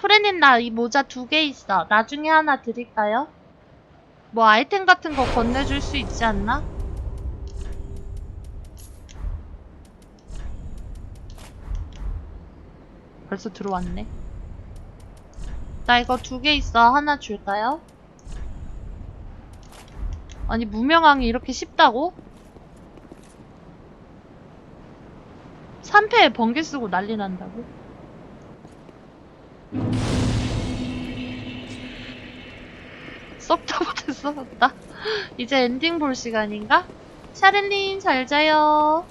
프레님 나 이 모자 두 개 있어. 나중에 하나 드릴까요? 뭐 아이템 같은 거 건네줄 수 있지 않나? 벌써 들어왔네. 나 이거 두 개 있어. 하나 줄까요? 아니 무명왕이 이렇게 쉽다고? 3패에 번개 쓰고 난리 난다고? 썩다 못했어 나 이제 엔딩 볼 시간인가? 샤를린 잘 자요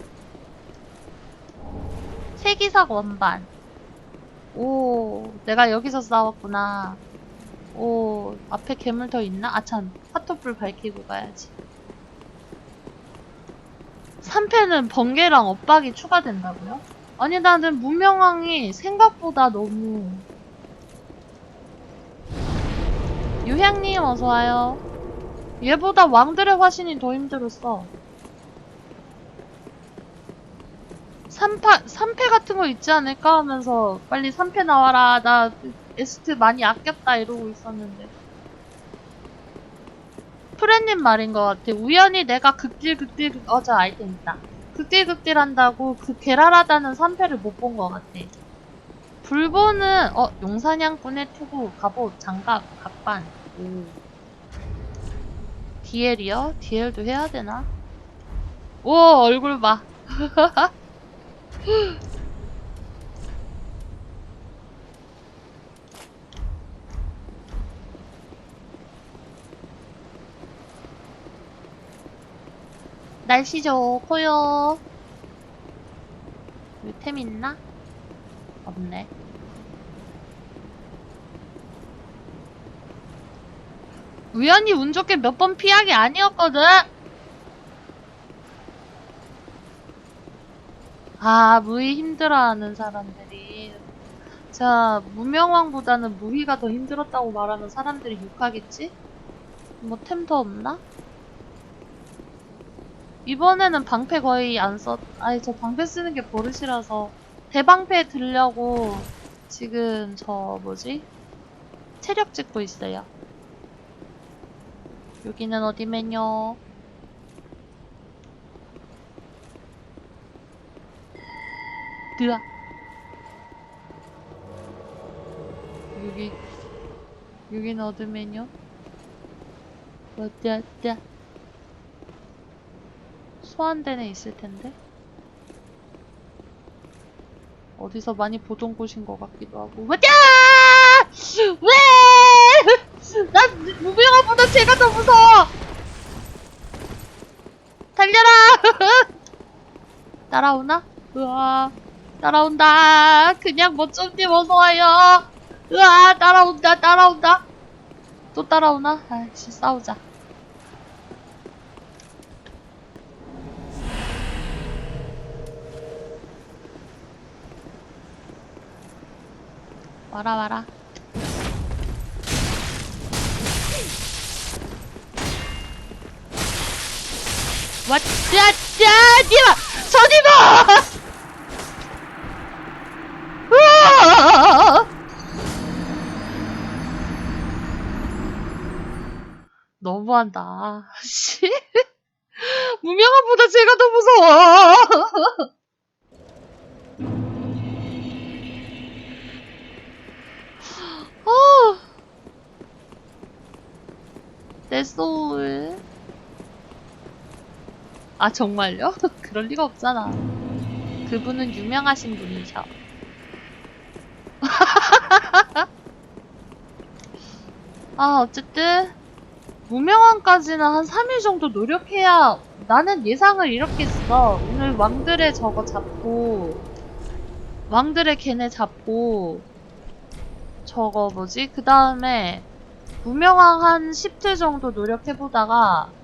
세기석 원반 오 내가 여기서 싸웠구나 오 앞에 괴물 더 있나? 아참 파토불 밝히고 가야지 3패는 번개랑 엇박이 추가된다고요? 아니 나는 무명왕이 생각보다 너무 유향님 어서와요. 얘보다 왕들의 화신이 더 힘들었어. 3파, 3패 같은 거 있지 않을까 하면서 빨리 3패 나와라. 나 에스트 많이 아꼈다 이러고 있었는데. 프레님 말인 것 같아. 우연히 내가 극딜 극딜 극... 어저 아이템 있다. 극딜 극딜 한다고 그 괴랄하다는 3패를 못 본 것 같아. 불보는 어 용사냥꾼의 투구 갑옷 장갑 갑반 오 DL이요? DL도 해야 되나? 오 얼굴 봐 날씨 좋고요 여기 템 있나? 없네 우연히 운 좋게 몇 번 피하기 아니었거든? 아, 무희 힘들어하는 사람들이. 자, 무명왕보다는 무희가 더 힘들었다고 말하면 사람들이 욕하겠지? 뭐 템 더 없나? 이번에는 방패 거의 안 썼, 아니, 저 방패 쓰는 게 버릇이라서 대방패 들려고 지금 저 뭐지? 체력 찍고 있어요. 여기는 어디면요? 드아 여기 여기는 어디면요? 어디야 어디야 소환대는 있을 텐데 어디서 많이 보던 곳인 것 같기도 하고 어디야 왜? 난 무명화보다 제가 더 무서워. 달려라. 따라오나? 으아 따라온다. 그냥 멋좀님 어서와요. 으아 따라온다 따라온다. 또 따라오나? 아이씨 싸우자. 와라 와라 왔자자 니마 으아! 너무한다. 씨. 무명함보다 제가 더 무서워. 어. 내 소울. 아, 정말요? 그럴 리가 없잖아. 그분은 유명하신 분이셔. 아, 어쨌든, 무명왕까지는 한 3일 정도 노력해야, 나는 예상을 이렇게 써. 오늘 왕들의 저거 잡고, 왕들의 걔네 잡고, 저거 뭐지? 그 다음에, 무명왕 한 10트 정도 노력해보다가,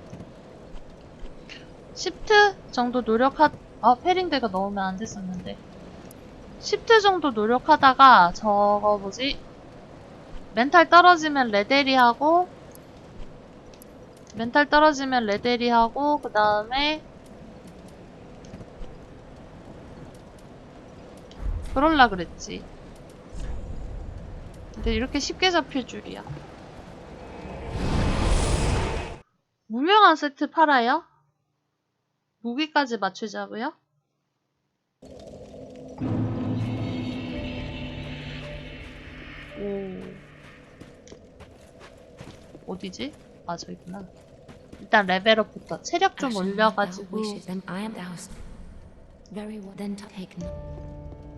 10트 정도 노력하, 아, 페링대가 넣으면 안 됐었는데. 10트 정도 노력하다가, 저거 뭐지? 멘탈 떨어지면 레데리 하고, 멘탈 떨어지면 레데리 하고, 그 다음에, 그럴라 그랬지. 근데 이렇게 쉽게 잡힐 줄이야. 무명한 세트 팔아요? 무기까지 맞추자고요? 오. 어디지? 아, 저기구나. 일단 레벨업부터 체력 좀 올려가지고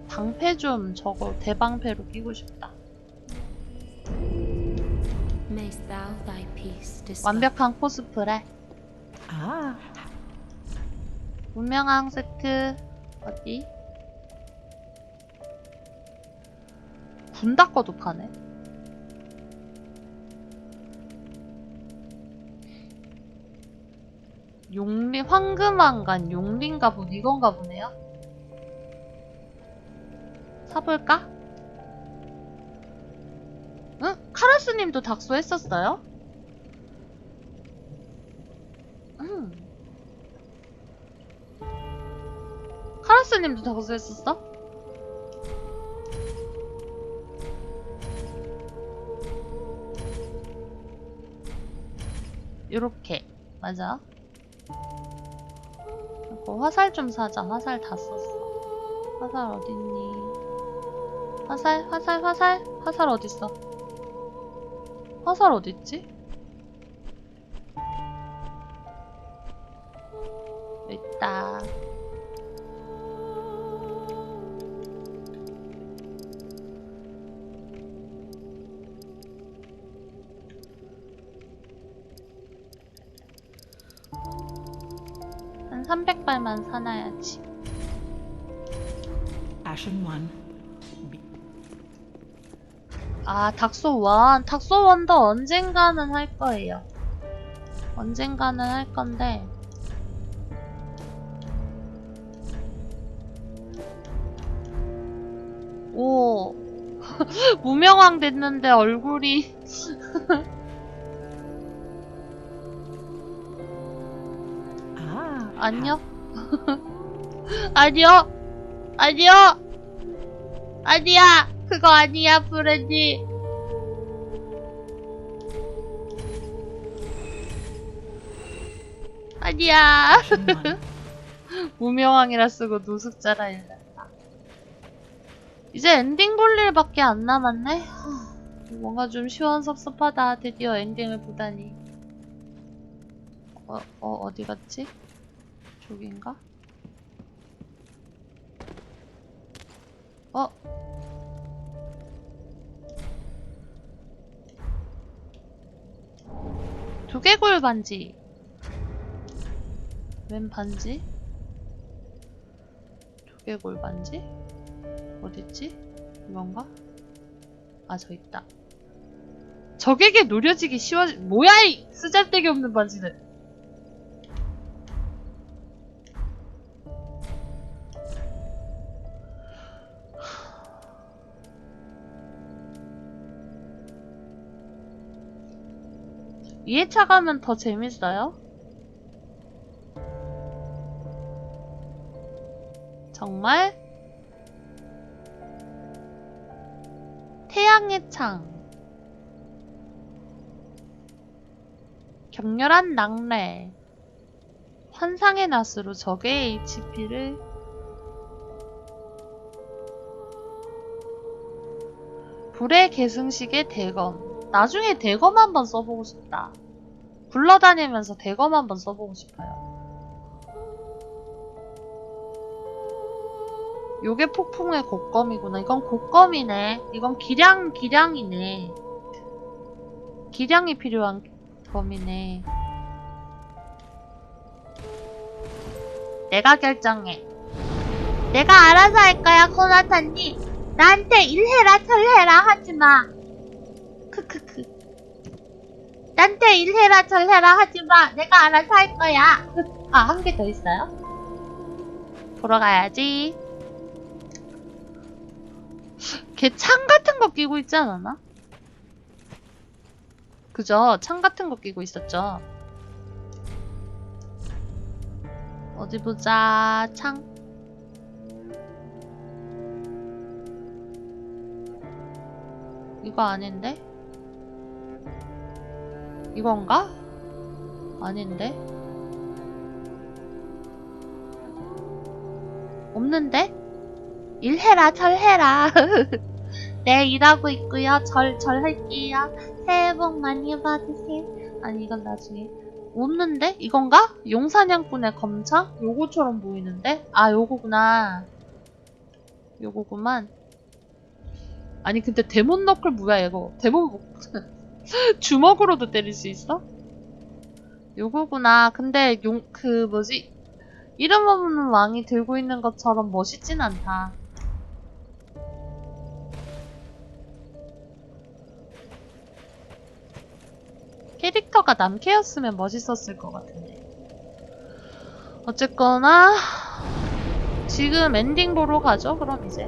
방패 좀 저거 대방패로 끼고 싶다. Mayst thou thy peace disperse. 완벽한 코스프레. Ah, 무명왕 세트 어디? 군다 거도 파네. 용리 황금왕관 용린가 보 이건가 보네요. 사볼까? 응? 카라스님도 닥소 했었어요? 카라스님도 닥소 했었어? 요렇게. 맞아. 그리고 화살 좀 사자. 화살 다 썼어. 화살 어딨니? 화살 화살 화살? 화살 어딨어? 화살 어딨지? 여기 있다 한 300발만 사놔야지. 아, 닥소1. 닥소1도 언젠가는 할 거예요. 언젠가는 할 건데. 오. 무명왕 됐는데 얼굴이. 아니요. 아니요. 아니요. 아니야. 그거 아니야, 브랜디. 아니야. 무명왕이라 쓰고 노숙자라 일렀다. 이제 엔딩 볼 일밖에 안 남았네? 하, 뭔가 좀 시원섭섭하다. 드디어 엔딩을 보다니. 어, 어, 어디 갔지? 저긴가? 어? 두개골 반지. 웬 반지? 두개골 반지? 어딨지? 이건가? 아, 저 있다. 적에게 노려지기 쉬워지, 뭐야, 이 쓰잘데기 없는 반지는. 위에 차 가면 더 재밌어요? 정말? 태양의 창 격렬한 낙뢰 환상의 낫으로 적의 HP를 불의 계승식의 대검 나중에 대검 한번 써보고 싶다 굴러다니면서 대검 한번 써보고 싶어요 요게 폭풍의 곡검이구나. 이건 곡검이네. 이건 기량, 기량이네. 기량이 필요한 검이네. 내가 결정해. 내가 알아서 할 거야, 코나타님. 나한테 일해라, 철해라 하지 마. 크크크. 나한테 일해라, 철해라 하지 마. 내가 알아서 할 거야. 아, 한 개 더 있어요? 보러 가야지. 걔 창 같은 거 끼고 있지 않았나? 그죠? 창 같은 거 끼고 있었죠. 어디 보자. 창. 이거 아닌데? 이건가? 아닌데? 없는데? 일해라, 절해라. 네, 일하고 있고요. 절, 절할게요. 새해 복 많이 받으세요. 아니, 이건 나중에. 없는데? 이건가? 용사냥꾼의 검창? 요거처럼 보이는데? 아, 요거구나. 요거구만. 아니, 근데 데몬 너클 뭐야, 이거. 데몬, 뭐- 주먹으로도 때릴 수 있어? 요거구나. 근데 용, 그, 뭐지? 이름 없는 왕이 들고 있는 것처럼 멋있진 않다. 캐릭터가 남캐였으면 멋있었을 것 같은데. 어쨌거나, 지금 엔딩 보러 가죠, 그럼 이제.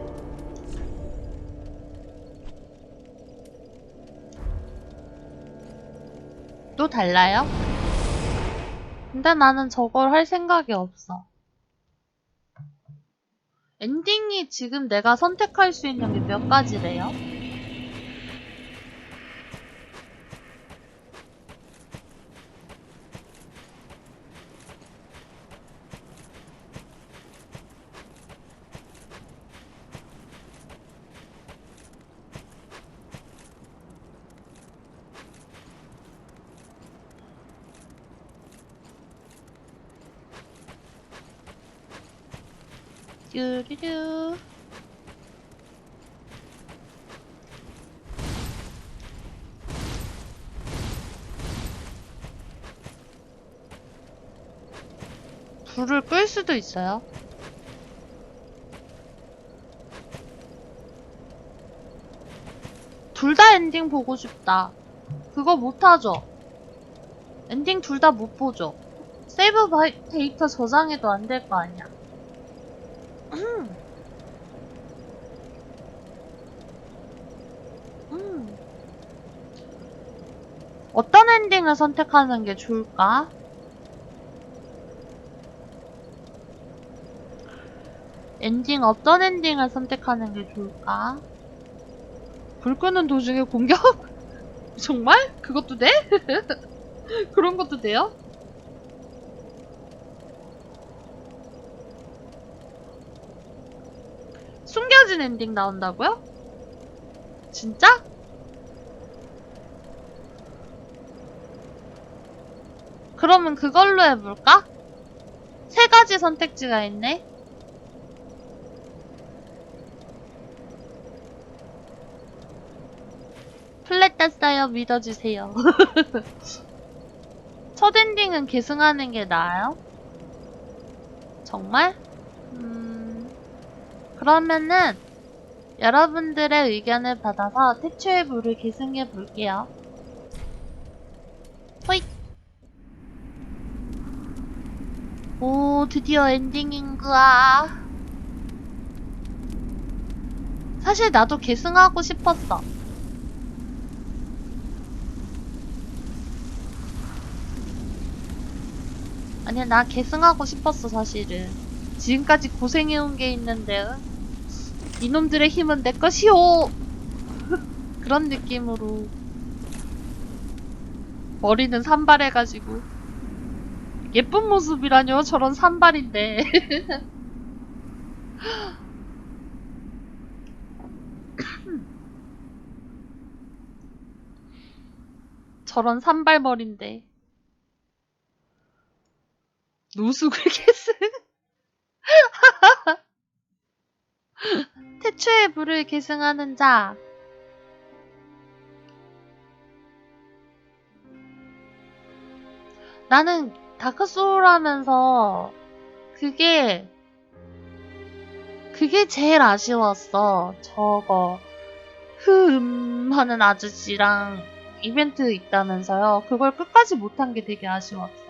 또 달라요? 근데 나는 저걸 할 생각이 없어. 엔딩이 지금 내가 선택할 수 있는 게 몇 가지래요? 뚜루루. 불을 끌 수도 있어요. 둘 다 엔딩 보고 싶다. 그거 못하죠? 엔딩 둘 다 못 보죠? 세이브 데이터 저장해도 안 될 거 아니야. 음. 음. 어떤 엔딩을 선택하는 게 좋을까? 엔딩 어떤 엔딩을 선택하는 게 좋을까? 불 끄는 도중에 공격? 정말? 그것도 돼? 그런 것도 돼요? 숨겨진 엔딩 나온다고요? 진짜? 그러면 그걸로 해볼까? 세 가지 선택지가 있네. 플랫 땄어요. 믿어주세요. 첫 엔딩은 계승하는 게 나아요? 정말? 음... 그러면은 여러분들의 의견을 받아서 태초의 불을 계승해 볼게요. 호잇! 오, 드디어 엔딩인구아. 사실 나도 계승하고 싶었어. 아니야, 나 계승하고 싶었어, 사실은. 지금까지 고생해온 게 있는데, 응? 이놈들의 힘은 내 것이오! 그런 느낌으로. 머리는 산발해가지고. 예쁜 모습이라뇨? 저런 산발인데. 저런 산발머리인데. 노숙을 계승? 태초의 불을 계승하는 자. 나는 다크소울 하면서 그게 그게 제일 아쉬웠어. 저거 흠 하는 아저씨랑 이벤트 있다면서요. 그걸 끝까지 못한 게 되게 아쉬웠어.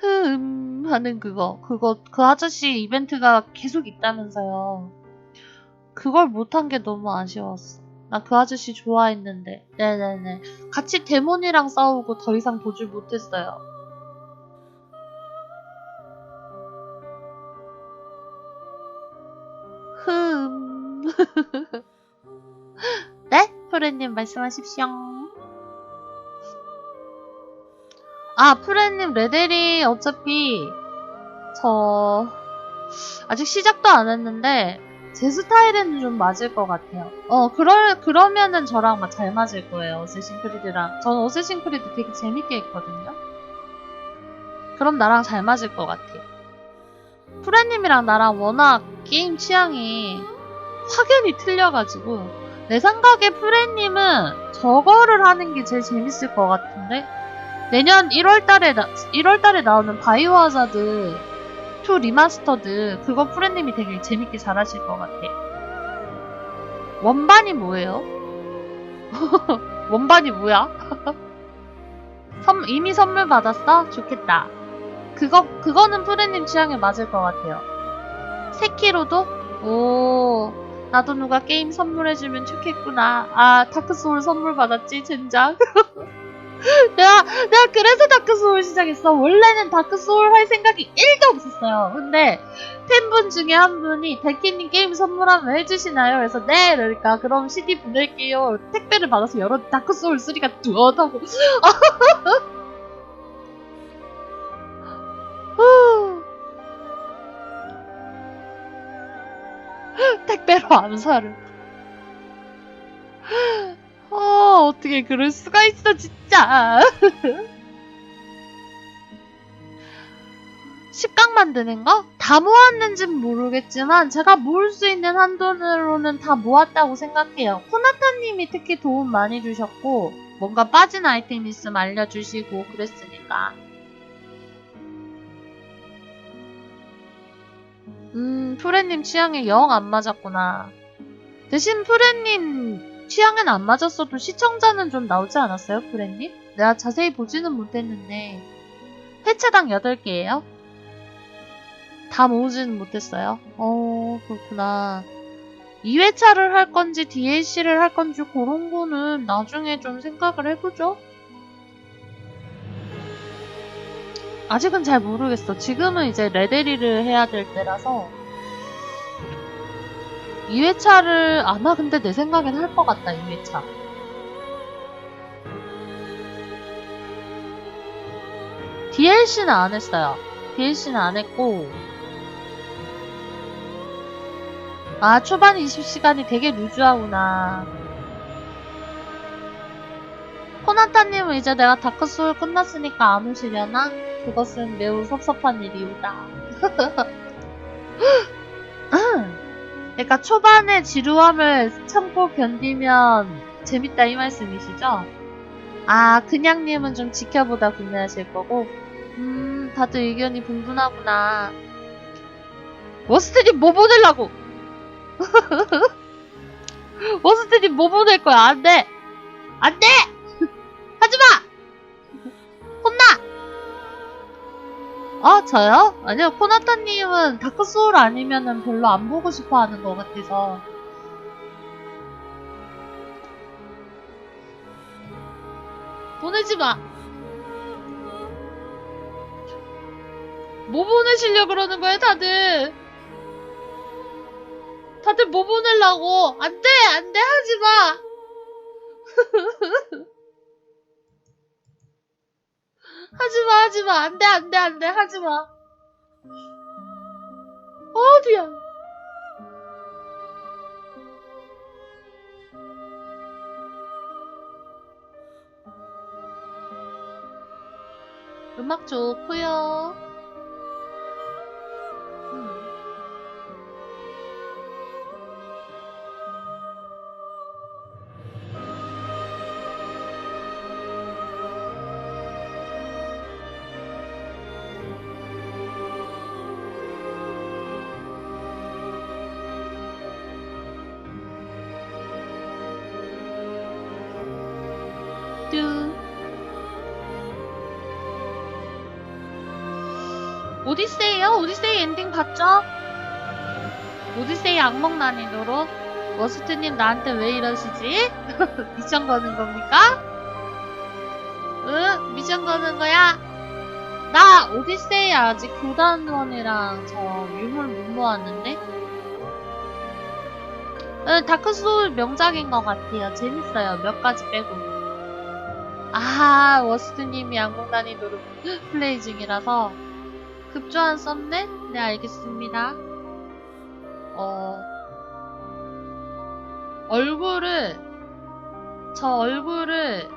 흠 하는 그거 그거 그 아저씨 이벤트가 계속 있다면서요. 그걸 못한 게 너무 아쉬웠어. 나 그 아저씨 좋아했는데. 네네네. 같이 데몬이랑 싸우고 더 이상 보질 못했어요. 흠. 네? 프레님 말씀하십시오. 아, 프레님 레델이 어차피 저 아직 시작도 안 했는데 제 스타일에는 좀 맞을 것 같아요. 어, 그럴 그러면은 저랑 막 잘 맞을 거예요. 어쌔신 크리드랑. 저는 어쌔신 크리드 되게 재밌게 했거든요. 그럼 나랑 잘 맞을 것 같아. 프레님이랑 나랑 워낙 게임 취향이 확연히 틀려가지고 내 생각에 프레님은 저거를 하는 게 제일 재밌을 것 같은데 내년 1월 달에 1월 달에 나오는 바이오하자드 2 리마스터드 그거 프레님이 되게 재밌게 잘하실 것 같아. 원반이 뭐예요? 원반이 뭐야? 선- 이미 선물 받았어? 좋겠다. 그거 그거는 프레님 취향에 맞을 것 같아요. 세키로도? 오, 나도 누가 게임 선물해주면 좋겠구나. 아, 다크 소울 선물 받았지, 젠장. 내가, 내가 그래서 다크소울 시작했어. 원래는 다크소울 할 생각이 1도 없었어요. 근데, 팬분 중에 한 분이, 데키님 게임 선물하면 해주시나요? 그래서, 네! 그러니까, 그럼 CD 보낼게요. 택배를 받아서 열어, 다크소울 3가 뚜어하고. 후. 택배로 암살을. 어, 어떻게 그럴 수가 있어, 진짜. 10강 만드는 거? 다 모았는진 모르겠지만, 제가 모을 수 있는 한 돈으로는 다 모았다고 생각해요. 코나타님이 특히 도움 많이 주셨고, 뭔가 빠진 아이템 있으면 알려주시고, 그랬으니까. 음, 프레님 취향에 영 안 맞았구나. 대신 프레님 취향엔 안 맞았어도 시청자는 좀 나오지 않았어요, 프레님? 내가 자세히 보지는 못했는데. 회차당 8개예요? 다 모으지는 못했어요. 어, 그렇구나. 2회차를 할 건지 DLC를 할 건지 그런 거는 나중에 좀 생각을 해보죠. 아직은 잘 모르겠어. 지금은 이제 레데리를 해야 될 때라서 2회차를 아마 근데 내 생각엔 할 것 같다 2회차 DLC는 안 했어요. DLC는 안 했고 아 초반 20시간이 되게 루즈하구나. 코나타님은 이제 내가 다크소울 끝났으니까 안 오시려나? 그것은 매우 섭섭한 일이오다. 그러니까 초반에 지루함을 참고 견디면 재밌다 이 말씀이시죠? 아, 그냥님은 좀 지켜보다 구매하실 거고, 음, 다들 의견이 분분하구나. 워스트님 뭐 보내려고? 워스트님 뭐 보낼 거야? 안 돼! 안 돼! 하지 마! 아, 저요? 아니요, 코나타님은 다크소울 아니면은 별로 안 보고 싶어 하는 것 같아서. 보내지 마! 뭐 보내시려 그러는 거예요, 다들? 다들 뭐 보내려고? 안 돼! 안 돼! 하지 마! 하지 마, 하지 마. 안 돼, 안 돼, 안 돼. 하지 마. 어디야? 음악 좋고요. 오디세이요? 오디세이 엔딩 봤죠? 오디세이 악몽 난이도로 워스트님 나한테 왜 이러시지? 미션 거는 겁니까? 응? 미션 거는 거야? 나 오디세이 아직 교단원이랑 저 유물 못 모았는데? 응, 다크소울 명작인 것 같아요. 재밌어요. 몇 가지 빼고. 아, 워스트님이 양궁 난이도를 플레이 중이라서. 급조한 썸네? 네, 알겠습니다. 어, 얼굴을, 저 얼굴을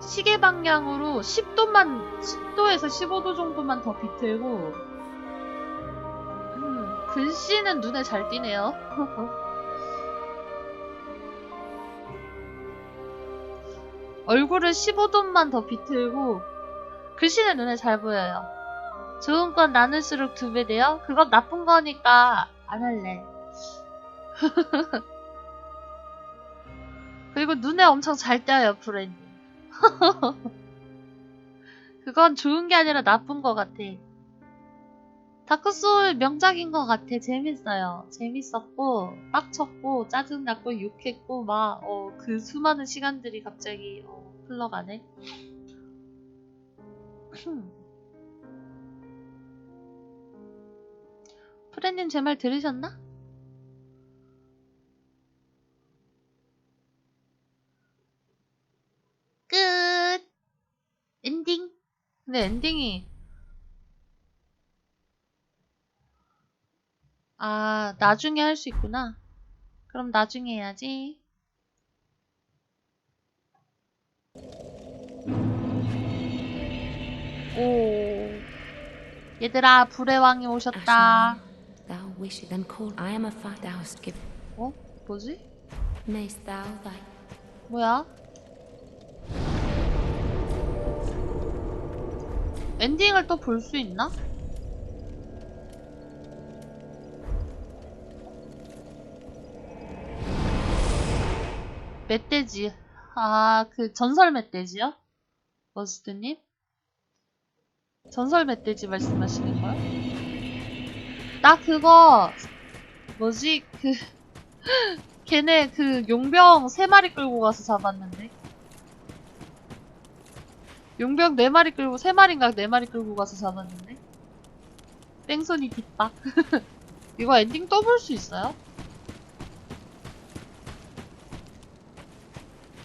시계 방향으로 10도만, 10도에서 15도 정도만 더 비틀고, 음, 글씨는 눈에 잘 띄네요. 얼굴을 15도만 더 비틀고, 글씨는 눈에 잘 보여요. 좋은 건 나눌수록 두 배 돼요? 그건 나쁜 거니까 안 할래. 그리고 눈에 엄청 잘 띄어요, 브랜드. 그건 좋은 게 아니라 나쁜 거 같아. 다크소울 명작인 것 같아. 재밌어요. 재밌었고, 빡쳤고, 짜증났고, 욕했고, 막, 어, 그 수많은 시간들이 갑자기, 어, 흘러가네. 프렌님 제 말 들으셨나? 끝! 엔딩? 근데 엔딩이 아, 나중에 할 수 있구나. 그럼 나중에 해야지. 오. 얘들아, 불의 왕이 오셨다. Thou wish then call I am a fire thou hast given. 어? 뭐지? Mayst thou thy 뭐야? 엔딩을 또 볼 수 있나? 멧돼지. 아, 그 전설 멧돼지요? 머스트님? 전설 멧돼지 말씀하시는 거요? 나 그거 뭐지? 그 걔네 그 용병 세 마리 끌고 가서 잡았는데. 용병 네 마리 끌고 세 마리인가 네 마리 끌고 가서 잡았는데. 뺑소니 뒷박. 이거 엔딩 또 볼 수 있어요?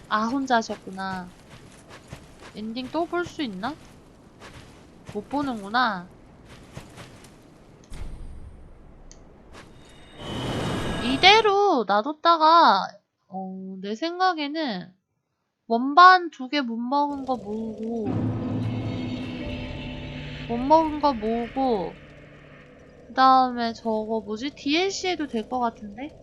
아 혼자 하셨구나. 엔딩 또 볼 수 있나? 못 보는구나. 이대로 놔뒀다가 어, 내 생각에는 원반 두 개 못 먹은 거 모으고 못 먹은 거 모으고 그 다음에 저거 뭐지? DLC 해도 될 것 같은데?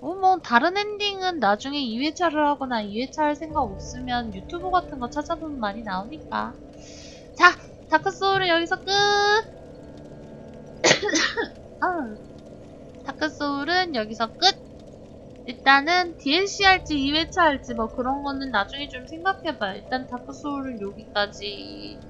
어, 뭐 다른 엔딩은 나중에 2회차를 하거나 2회차 할 생각 없으면 유튜브 같은 거 찾아보면 많이 나오니까 자! 다크소울은 여기서 끝! 아, 다크소울은 여기서 끝! 일단은 DLC 할지 2회차 할지 뭐 그런 거는 나중에 좀 생각해봐요. 일단 다크소울은 여기까지